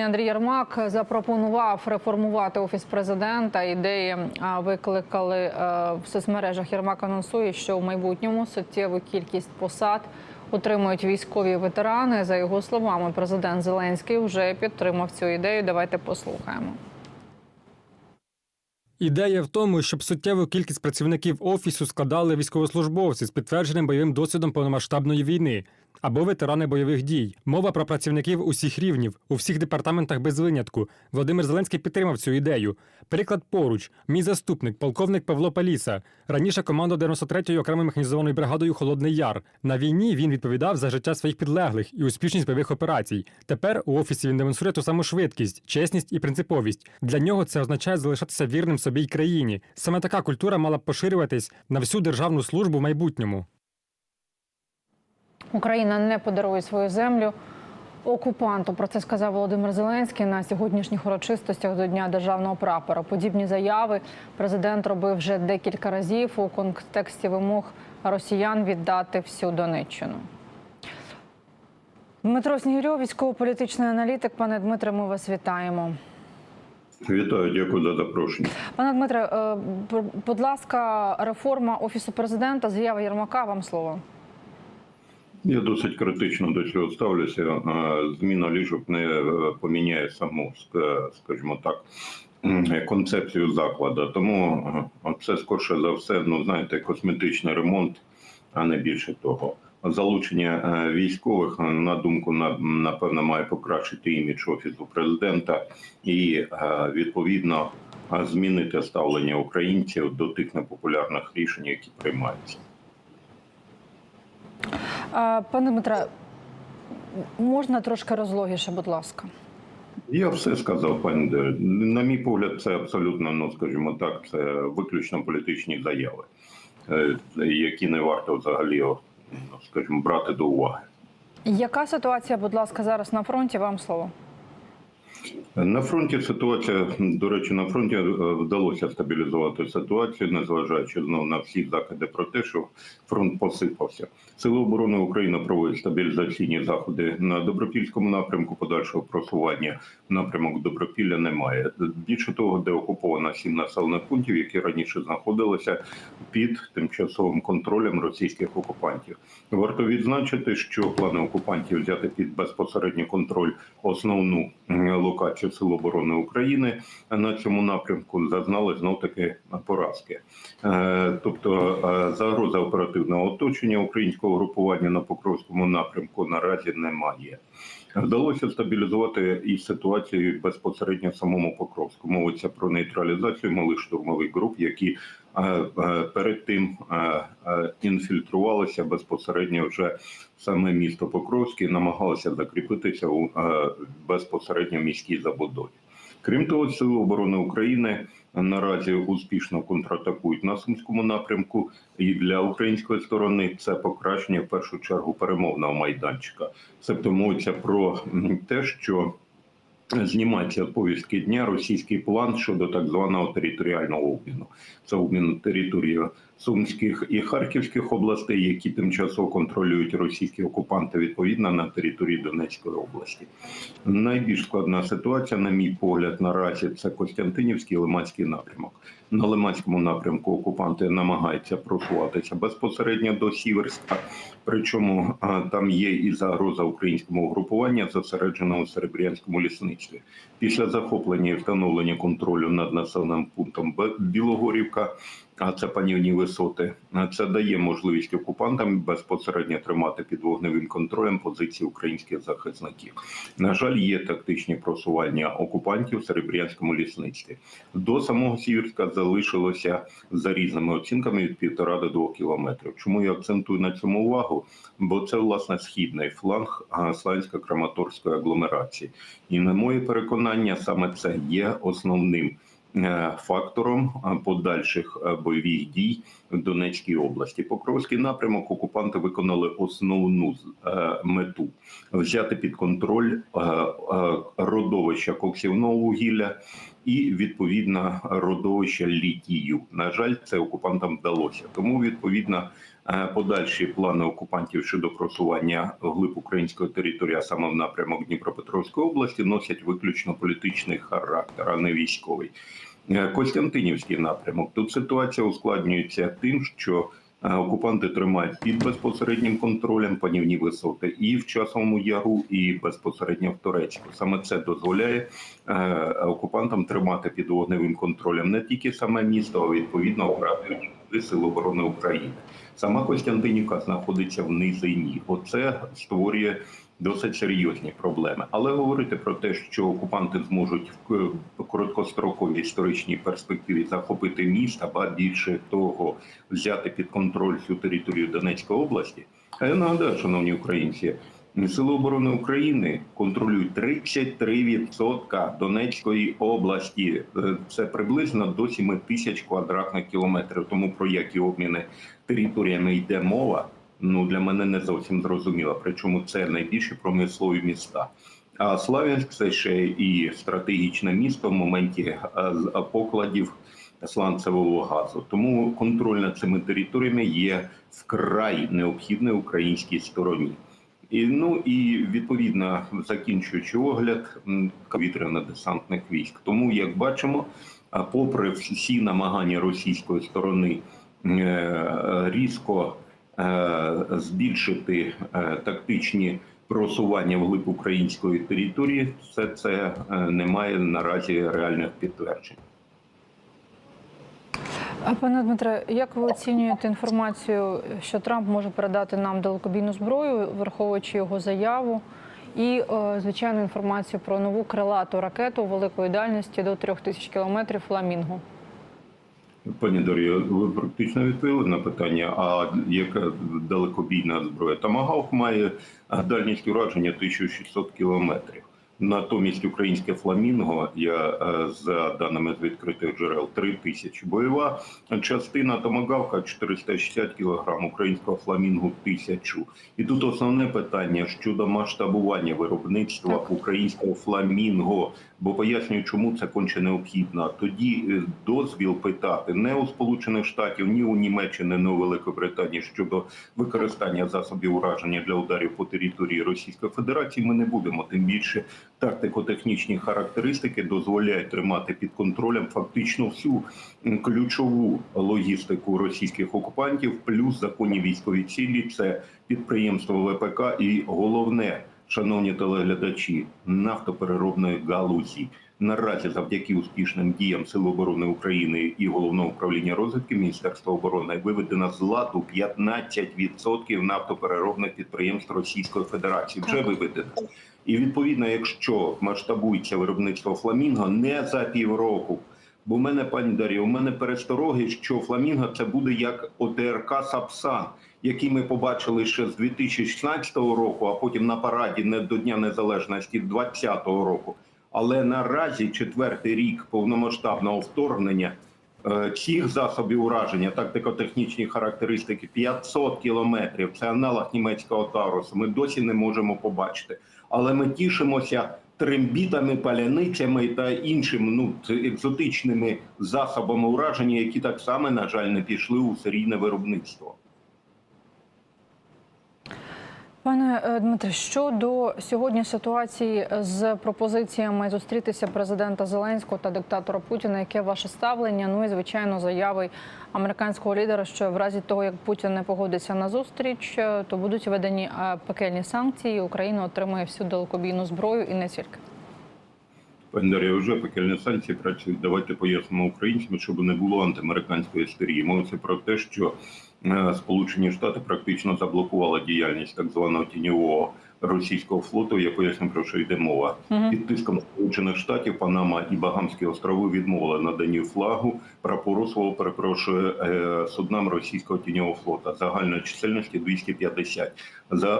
Андрій Єрмак запропонував реформувати офіс президента. Ідеї викликали е, в соцмережах. Єрмак анонсує, що в майбутньому суттєву кількість посад отримують військові ветерани. За його словами, президент Зеленський вже підтримав цю ідею. Давайте послухаємо. Ідея в тому, щоб суттєву кількість працівників офісу складали військовослужбовці з підтвердженим бойовим досвідом повномасштабної війни або ветерани бойових дій. Мова про працівників усіх рівнів, у всіх департаментах без винятку. Володимир Зеленський підтримав цю ідею. Приклад поруч, мій заступник, полковник Павло Паліса. Раніше командував 93-ю окремою механізованою бригадою Холодний Яр. На війні він відповідав за життя своїх підлеглих і успішність бойових операцій. Тепер у офісі він демонструє ту саму швидкість, чесність і принциповість. Для нього це означає залишатися вірним собі й країні. Саме така культура мала б поширюватись на всю державну службу в майбутньому. Україна не подарує свою землю окупанту. Про це сказав Володимир Зеленський на сьогоднішніх урочистостях до Дня державного прапора. Подібні заяви президент робив вже декілька разів у контексті вимог росіян віддати всю Донеччину. Дмитро Снігирьов, військово-політичний аналітик. Пане Дмитре, ми вас вітаємо. Вітаю, дякую за запрошення. Пане Дмитре, е, будь ласка, реформа офісу президента, заява Єрмака. Вам слово. Я досить критично до цього ставлюся. Е, Зміна ліжок не е, поміняє саму, скажімо так, концепцію закладу. Тому е, це скорше за все, ну знаєте, косметичний ремонт, а не більше того. Залучення е, військових, е, на думку напевно, має покращити імідж офісу президента і е, відповідно е, змінити ставлення українців до тих непопулярних рішень, які приймаються. Пане Дмитре, можна трошки розлогіше, будь ласка. Я все сказав, пані Де. На мій погляд, це абсолютно, ну скажімо так, це виключно політичні заяви, е, які не варто взагалі, ну, скажімо, брати до уваги. Яка ситуація, будь ласка, зараз на фронті? Вам слово. На фронті ситуація, до речі, на фронті е, вдалося стабілізувати ситуацію, незважаючи знову на всі закиди про те, що фронт посипався. Сили оборони України проводять стабілізаційні заходи на добропільському напрямку. Подальшого просування напрямок Добропілля немає. Більше того, де окуповано сім населених пунктів, які раніше знаходилися під тимчасовим контролем російських окупантів. Варто відзначити, що плани окупантів взяти під безпосередній контроль основну м, локацію Сил оборони України на цьому напрямку зазнали знов таки поразки. Е, Тобто е, загроза оперативного оточення українського групування на Покровському напрямку наразі немає. Вдалося стабілізувати і ситуацію безпосередньо в самому Покровську. Мовиться про нейтралізацію малих штурмових груп, які е, е, перед тим е, е, інфільтрувалися безпосередньо вже саме місто Покровське, намагалися закріпитися у е, безпосередньо міській забудові. Крім того, сили оборони України наразі успішно контратакують на сумському напрямку, і для української сторони це покращення в першу чергу перемовного майданчика. Себто мовиться про те, що знімається повістки дня російський план щодо так званого територіального обміну. Це обмін території Сумських і Харківських областей, які тимчасово контролюють російські окупанти відповідно на території Донецької області. Найбільш складна ситуація, на мій погляд, наразі це Костянтинівський Лиманський напрямок. На Лиманському напрямку окупанти намагаються просуватися безпосередньо до Сіверська. Причому там є і загроза українському угрупування, зосередженого у Серебрянському лісництві. Після захоплення і встановлення контролю над населеним пунктом Білогорівка, це панівні висоти, це дає можливість окупантам безпосередньо тримати під вогневим контролем позиції українських захисників. На жаль, є тактичні просування окупантів в Серебрянському лісництві. До самого Сіверська залишилося за різними оцінками від півтора до двох кілометрів. Чому я акцентую на цьому увагу? Бо це власне східний фланг Славянсько-Краматорської агломерації, і на моє переконання, саме це є основним фактором е, подальших е, бойових дій в Донецькій області. Покровський напрямок окупанти виконали основну е, мету взяти під контроль е, е, родовища коксівного вугілля і відповідно родовища літію. На жаль, це окупантам вдалося. Тому відповідно е, подальші плани окупантів щодо просування глиб української території, а саме в напрямок Дніпропетровської області, носять виключно політичний характер, а не військовий. Е, Костянтинівський напрямок. Тут ситуація ускладнюється тим, що е, окупанти тримають під безпосереднім контролем панівні висоти і в часовому яру, і безпосередньо в Турецьку. Саме це дозволяє е, окупантам тримати під вогневим контролем не тільки саме місто, а відповідно оперативні сили оборони України. Сама Костянтинівка знаходиться в низині. Оце створює досить серйозні проблеми. Але говорити про те, що окупанти зможуть в короткостроковій історичній перспективі захопити місто, ба більше того, взяти під контроль всю територію Донецької області. А я нагадаю, шановні українці, Сили оборони України контролюють 33% Донецької області. Е, Це приблизно до 7 тисяч квадратних кілометрів. Тому про які обміни територіями йде мова, ну для мене не зовсім зрозуміло. Причому це найбільші промислові міста. А Славянськ це ще і стратегічне місто в моменті е, покладів сланцевого газу. Тому контроль над цими територіями є вкрай необхідний українській стороні. І ну і відповідно закінчуючи огляд повітряно-десантних військ. Тому, як бачимо, попри всі намагання російської сторони е, різко е, збільшити е, тактичні просування вглиб української території, все це не має наразі реальних підтверджень. А пане Дмитре, як ви оцінюєте інформацію, що Трамп може передати нам далекобійну зброю, враховуючи його заяву, і е, звичайно інформацію про нову крилату ракету великої дальності до 3000 кілометрів фламінго? Пані Дар'я, ви практично відповіли на питання, а яка далекобійна зброя? Тамагавк має дальність ураження 1600 кілометрів. Натомість українське фламінго, я е, за даними з відкритих джерел, 3000. Бойова частина томагавка 460 кг, українського фламінгу 1000. І тут основне питання щодо масштабування виробництва Так. українського фламінго. Бо пояснюю, чому це конче необхідно. Тоді е, дозвіл питати не у Сполучених Штатів, ні у Німеччини, ні у Великобританії щодо використання засобів ураження для ударів по території Російської Федерації. Ми не будемо тим більше тактико-технічні характеристики дозволяють тримати під контролем фактично всю ключову логістику російських окупантів, плюс законні військові цілі це підприємство ВПК і головне. Шановні телеглядачі, нафтопереробної галузі наразі завдяки успішним діям Сил оборони України і головного управління розвідки Міністерства оборони виведено з ладу 15% нафтопереробних підприємств Російської Федерації. Вже виведено. І відповідно, якщо масштабується виробництво фламінго не за півроку. Бо в мене, пані Дар'я, у мене перестороги, що фламінго це буде як ОТРК Сапсан, який ми побачили ще з 2016 року, а потім на параді не до Дня Незалежності 2020 року. Але наразі четвертий рік повномасштабного вторгнення е, цих засобів ураження, тактико-технічні характеристики 500 кілометрів. Це аналог німецького Таурусу. Ми досі не можемо побачити. Але ми тішимося трембітами, паляницями та іншими ну екзотичними засобами ураження, які так само, на жаль, не пішли у серійне виробництво. Пане е, Дмитре, щодо сьогодні ситуації з пропозиціями зустрітися президента Зеленського та диктатора Путіна, яке ваше ставлення? Ну і звичайно, заяви американського лідера, що в разі того, як Путін не погодиться на зустріч, е, то будуть введені е, пекельні санкції. Україна отримає всю далекобійну зброю і не тільки. Дар'я, вже пекельні санкції працюють. Давайте пояснимо українцям, щоб не було антиамериканської істерії. Мовиться про те, що е, Сполучені Штати практично заблокували діяльність так званого тіньового російського флоту. Я поясню про що йде мова. Під тиском Сполучених Штатів Панама і Багамські острови відмовили наданні флагу прапору свого перепрошую е, суднам російського тіньового флота загальної чисельності 250. За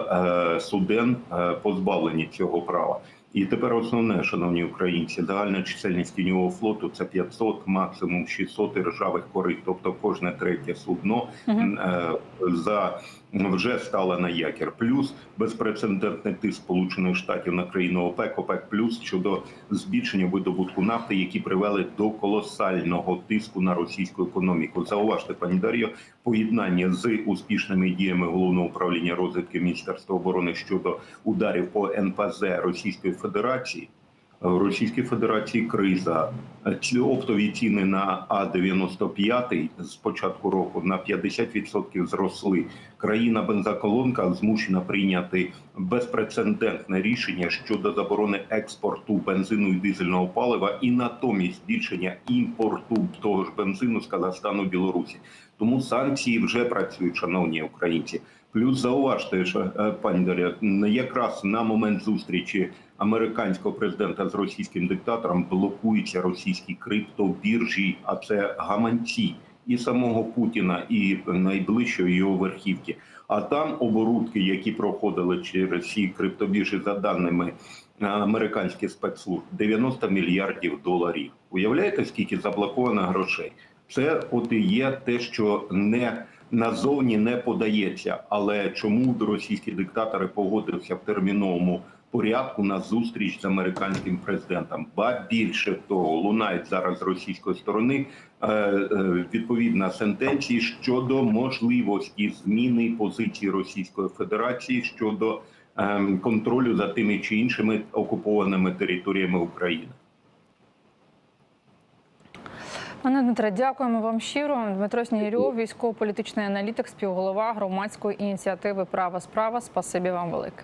е, суден е, позбавлені цього права. І тепер основне, шановні українці, загальна чисельність тіньового флоту це 500, максимум 600 ржавих корит, тобто кожне третє судно е, за вже стала на якір. Плюс безпрецедентний тиск Сполучених Штатів на країну ОПЕК, ОПЕК плюс щодо збільшення видобутку нафти, які привели до колосального тиску на російську економіку. Зауважте, пані Дар'я, поєднання з успішними діями головного управління розвідки Міністерства оборони щодо ударів по НПЗ Російської Федерації. В Російській Федерації криза. Ці оптові ціни на А-95 з початку року на 50% зросли. Країна бензоколонка змушена прийняти безпрецедентне рішення щодо заборони експорту бензину і дизельного палива і натомість збільшення імпорту того ж бензину з Казахстану Білорусі. Тому санкції вже працюють, шановні українці. Плюс зауважте, що е, пані Дар'я, якраз на момент зустрічі американського президента з російським диктатором блокуються російські криптобіржі, а це гаманці і самого Путіна, і найближчої його верхівки. А там оборудки, які проходили через ці криптобіржі, за даними е, американських спецслужб, 90 мільярдів доларів. Уявляєте, скільки заблоковано грошей? Це от і є те, що не назовні не подається. Але чому російський диктатор погодився в терміновому порядку на зустріч з американським президентом? Ба більше того, лунають зараз російської сторони е, е, відповідна сентенції щодо можливості зміни позиції Російської Федерації щодо ем, контролю за тими чи іншими окупованими територіями України. Пане Дмитре, дякуємо вам щиро. Дмитро Снігирьов, військово-політичний аналітик, співголова громадської ініціативи Права справа. Спасибі вам велике.